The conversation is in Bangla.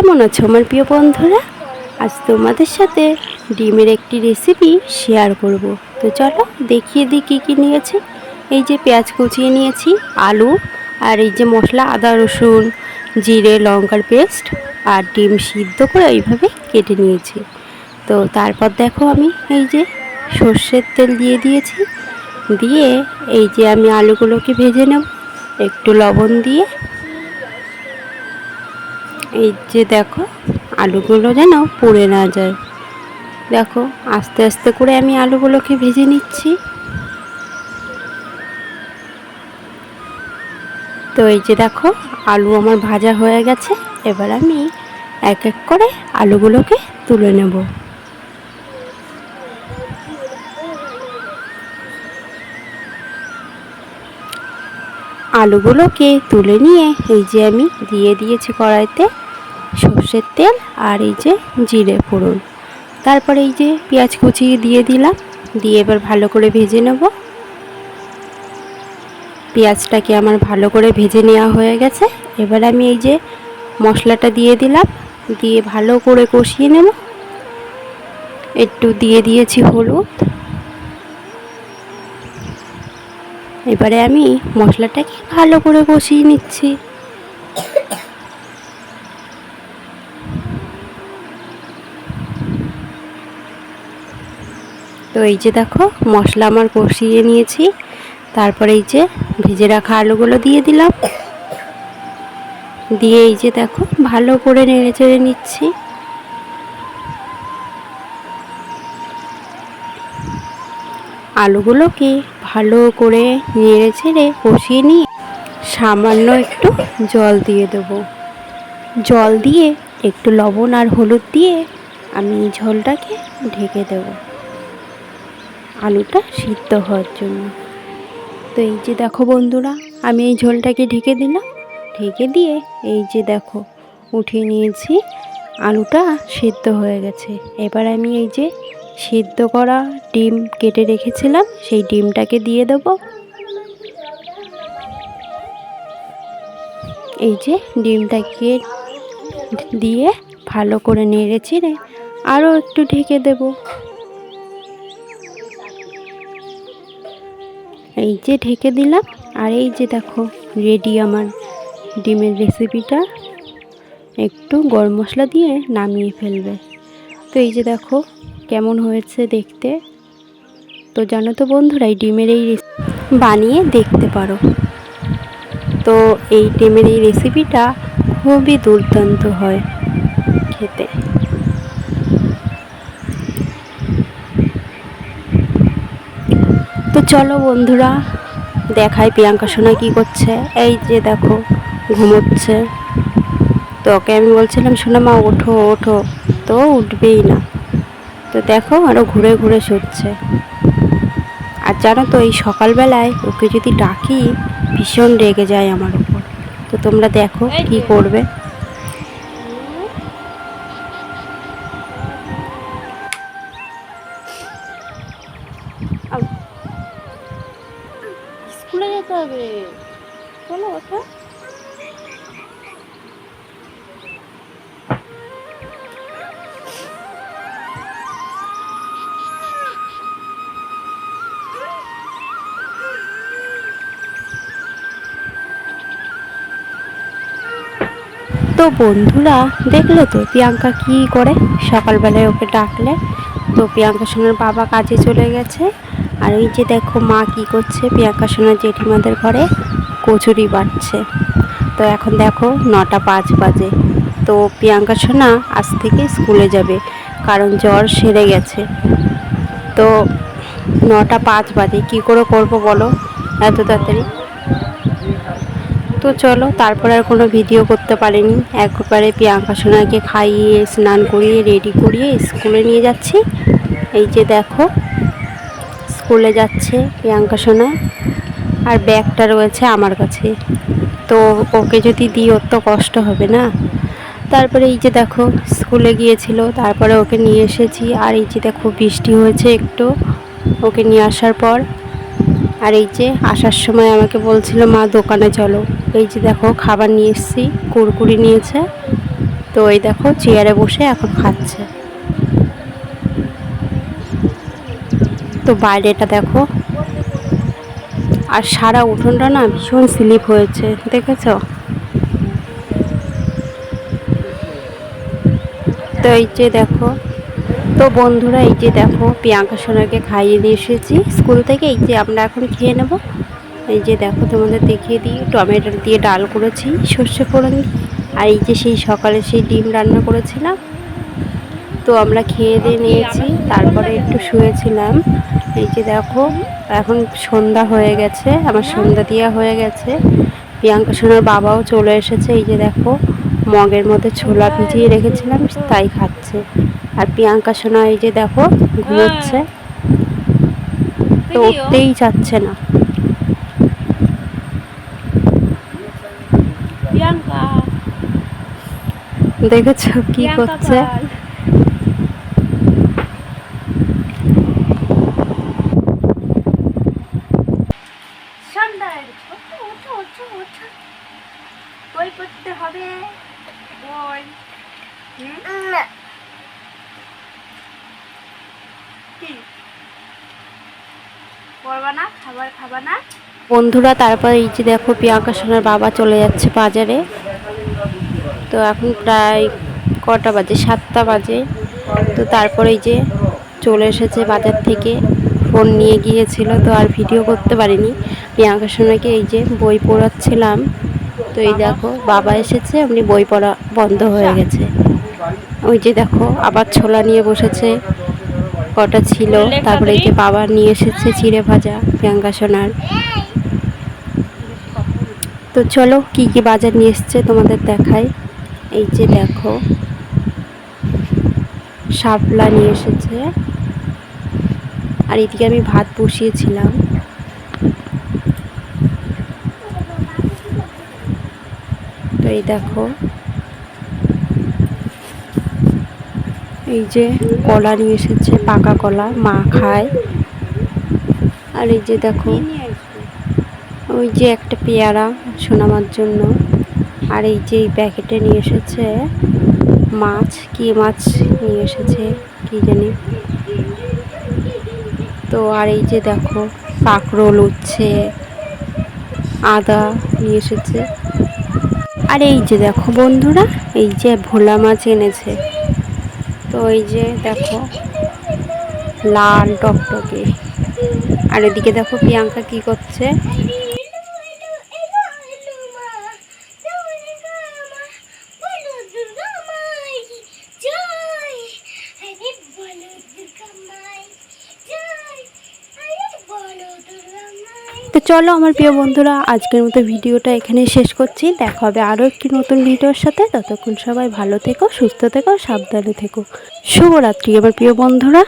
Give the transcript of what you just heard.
কেমন আছো আমার প্রিয় বন্ধুরা? আজ তোমাদের সাথে ডিমের একটি রেসিপি শেয়ার করব। তো চলো দেখিয়ে দিই কী কী নিয়েছি। এই যে পেঁয়াজ কুচিয়ে নিয়েছি, আলু, আর এই যে মশলা, আদা, রসুন, জিরে, লঙ্কার পেস্ট আর ডিম সিদ্ধ করে এইভাবে কেটে নিয়েছি। তো তারপর দেখো আমি এই যে সর্ষের তেল দিয়ে দিয়েছি। দিয়ে এই যে আমি আলুগুলোকে ভেজে নেব। একটু লবণ দিয়ে এই যে দেখো, আলুগুলো যেন পুড়ে না যায়। দেখো, আস্তে আস্তে করে আমি আলুগুলোকে ভেজে নিচ্ছি। তো এই যে দেখো, আলু আমার ভাজা হয়ে গেছে। এবার আমি এক এক করে আলুগুলোকে তুলে নেব। আলুগুলোকে তুলে নিয়ে এই যে আমি দিয়ে দিয়েছি কড়াইতে সর্ষের তেল আর এই যে জিরে ফোড়ন। তারপরে এই যে পেঁয়াজ কুচি দিয়ে দিলাম, দিয়ে এবার ভালো করে ভেজে নেব। পেঁয়াজটাকে আমার ভালো করে ভেজে নেওয়া হয়ে গেছে। এবার আমি এই যে মশলাটা দিয়ে দিলাম, দিয়ে ভালো করে কষিয়ে নেব। একটু দিয়ে দিয়েছি হলুদ। এবারে আমি মশলাটাকে ভালো করে কষিয়ে নিচ্ছি। তো এই যে দেখো, মশলা আমার কষিয়ে নিয়েছি। তারপরে এই যে ভেজে রাখা আলুগুলো দিয়ে দিলাম। দিয়ে এই যে দেখো, ভালো করে নেড়ে চেড়ে নিচ্ছি। আলুগুলোকে ভালো করে নেড়ে ছেড়ে কষিয়ে নিয়ে সামান্য একটু জল দিয়ে দেবো। জল দিয়ে একটু লবণ আর হলুদ দিয়ে আমি ঝোলটাকে ঢেকে দেব। আলুটা সিদ্ধ হওয়ার জন্য। তো এই যে দেখো বন্ধুরা, আমি এই ঝোলটাকে ঢেকে দিলাম। ঢেকে দিয়ে এই যে দেখো, উঠিয়ে নিয়েছি, আলুটা সিদ্ধ হয়ে গেছে। এবার আমি এই যে সিদ্ধ করা ডিম কেটে রেখেছিলাম, সেই ডিমটাকে দিয়ে দেব। এই যে ডিমটাকে দিয়ে ভালো করে নেড়ে চেড়ে আরও একটু ঢেকে দেব। এই যে ঢেকে দিলাম, আর এই যে দেখো রেডি আমার ডিমের রেসিপিটা একটু গরম মশলা দিয়ে নামিয়ে ফেলবে। তো এই যে দেখো কেমন হয়েছে দেখতে। তো জানো তো বন্ধুরা, এই ডিমের এই বানিয়ে দেখতে পারো। তো এই ডিমের এই রেসিপিটা খুবই দুর্দান্ত হয় খেতে। চলো বন্ধুরা দেখাই প্রিয়াঙ্কা সোনা কী করছে। এই যে দেখো ঘুমোচ্ছে। তো ওকে আমি বলছিলাম শোনা মা ওঠো ওঠো। তো উঠবেই না। তো দেখো আরও ঘুরে ঘুরে শুচ্ছে আর জানো তো এই সকালবেলায় ওকে যদি ডাকি ভীষণ রেগে যায় আমার উপর। তো তোমরা দেখো কি করবে। স্কুলে যেতে হবে। চলো ওঠো। তো বন্ধুরা, দেখলে তো প্রিয়াঙ্কা কি করে? সকালবেলায় ওকে ডাকলে তো প্রিয়াঙ্কা সোনার বাবা কাজে চলে গেছে। আর এই যে দেখো মা কি করছে? প্রিয়াঙ্কা সোনার জেঠিমাদের ঘরে কচুরি বাটছে। তো এখন দেখো নটা পাঁচ বাজে। তো প্রিয়াঙ্কা সোনা আজ থেকে স্কুলে যাবে, কারণ জ্বর সেরে গেছে। তো নটা পাঁচ বাজে। কি করে করব বলো? এত তাড়াতাড়ি। তো চলো, তারপর আর কোনো ভিডিও করতে পারিনি। একবারে প্রিয়াঙ্কা সোনাকে খাইয়ে, স্নান করিয়ে, রেডি করিয়ে স্কুলে নিয়ে যাচ্ছি। এই যে দেখো স্কুলে যাচ্ছে প্রিয়াঙ্কা সোনা। আর ব্যাগটা রয়েছে আমার কাছে। তো ওকে যদি দিই, ওর তো কষ্ট হবে না। তারপরে এই যে দেখো, স্কুলে গিয়েছিল, তারপরে ওকে নিয়ে এসেছি। আর এই যে দেখো, বৃষ্টি হয়েছে একটু। ওকে নিয়ে আসার পর। আর এই যে আসার সময় আমাকে বলছিল, মা, দোকানে চলো। এই যে দেখো, খাবার নিয়ে এসেছি, কুরকুরি নিয়েছে। তো এই দেখো, চেয়ারে বসে এখন খাচ্ছে। তো বাইরেটা দেখো। আর সারা উঠোনটা না ভীষণ স্লিপ হয়েছে, দেখেছ? তো এই যে দেখো, তো বন্ধুরা এই যে দেখো, প্রিয়াঙ্কা সোনাকে খাইয়ে দিয়ে এসেছি। স্কুল থেকে এই যে আমরা এখন খেয়ে নেব। এই যে দেখো, তোমাদের দেখিয়ে দিই, টমেটো দিয়ে ডাল করেছি, সর্ষে ফোড়ন আর এই যে সেই সকালে সেই ডিম রান্না করেছিলাম। তো আমরা খেয়ে দিয়ে নিয়েছি তারপরে একটু শুয়েছিলাম। এই যে দেখো এখন সন্ধ্যা হয়ে গেছে আমার সন্ধ্যা দেওয়া হয়ে গেছে। প্রিয়াঙ্কা সোনার বাবাও চলে এসেছে এই যে দেখো মগের মধ্যে ছোলা ভিজিয়ে রেখেছিলাম তাই খাচ্ছে। আর প্রিয়াঙ্কা সোনা এই যে দেখো ঘুমোচ্ছে। তো উঠতেই চাচ্ছে না। দেখেছ কি করছে পাল। সন্ধ্যায় ওঠো ওঠো ওঠো ওঠো বই পড়তে হবে বই হুম? কি পড়বা না খাবার খাবা না? বন্ধুরা, তারপর এই যে দেখো প্রিয়াঙ্কা সোনার বাবা চলে যাচ্ছে বাজারে। তো এখন প্রায় কটা বাজে? সাতটা বাজে। তো তারপরে এই যে চলে এসেছে বাজার থেকে। ফোন নিয়ে গিয়েছিল, তো আর ভিডিও করতে পারিনি। প্রিয়াঙ্কা সোনাকে এই যে বই পড়াচ্ছিলাম। তো এই দেখো, বাবা এসেছে, এমনি বই পড়া বন্ধ হয়ে গেছে। ওই যে দেখো, আবার ছোলা নিয়ে বসেছে। কটা ছিল? তারপরে এই যে বাবা নিয়ে এসেছে চিড়ে ভাজা প্রিয়াঙ্কা সোনার। তো চলো কি কি বাজার নিয়ে এসছে তোমাদের দেখাই। এই যে দেখো শাপলা নিয়ে এসেছে। আর এদিকে আমি ভাত বসিয়েছিলাম। তো এই দেখো এই যে কলা নিয়ে এসেছে, পাকা কলা, মা খায়। আর এই যে দেখো, ওই যে একটা পেয়ারা সোনামার জন্য। আর এই যে এই প্যাকেটে নিয়ে এসেছে মাছ, কি মাছ নিয়ে এসেছে কি জানি। তো আর এই যে দেখো, কাঁকরোল উচ্ছে, আদা নিয়ে এসেছে। আর এই যে দেখো বন্ধুরা, এই যে ভোলা মাছ এনেছে। তো এই যে দেখো লাল টকটকে। আর এদিকে দেখো প্রিয়াঙ্কা কি করছে? তো চলো আমার প্রিয় বন্ধুরা, আজকের মতো ভিডিওটা এখানে শেষ করছি। দেখা হবে আরও একটি নতুন ভিডিওর সাথে। ততক্ষণ সবাই ভালো থেকো, সুস্থ থেকো, সাবধানে থেকো। শুভরাত্রি আমার প্রিয় বন্ধুরা।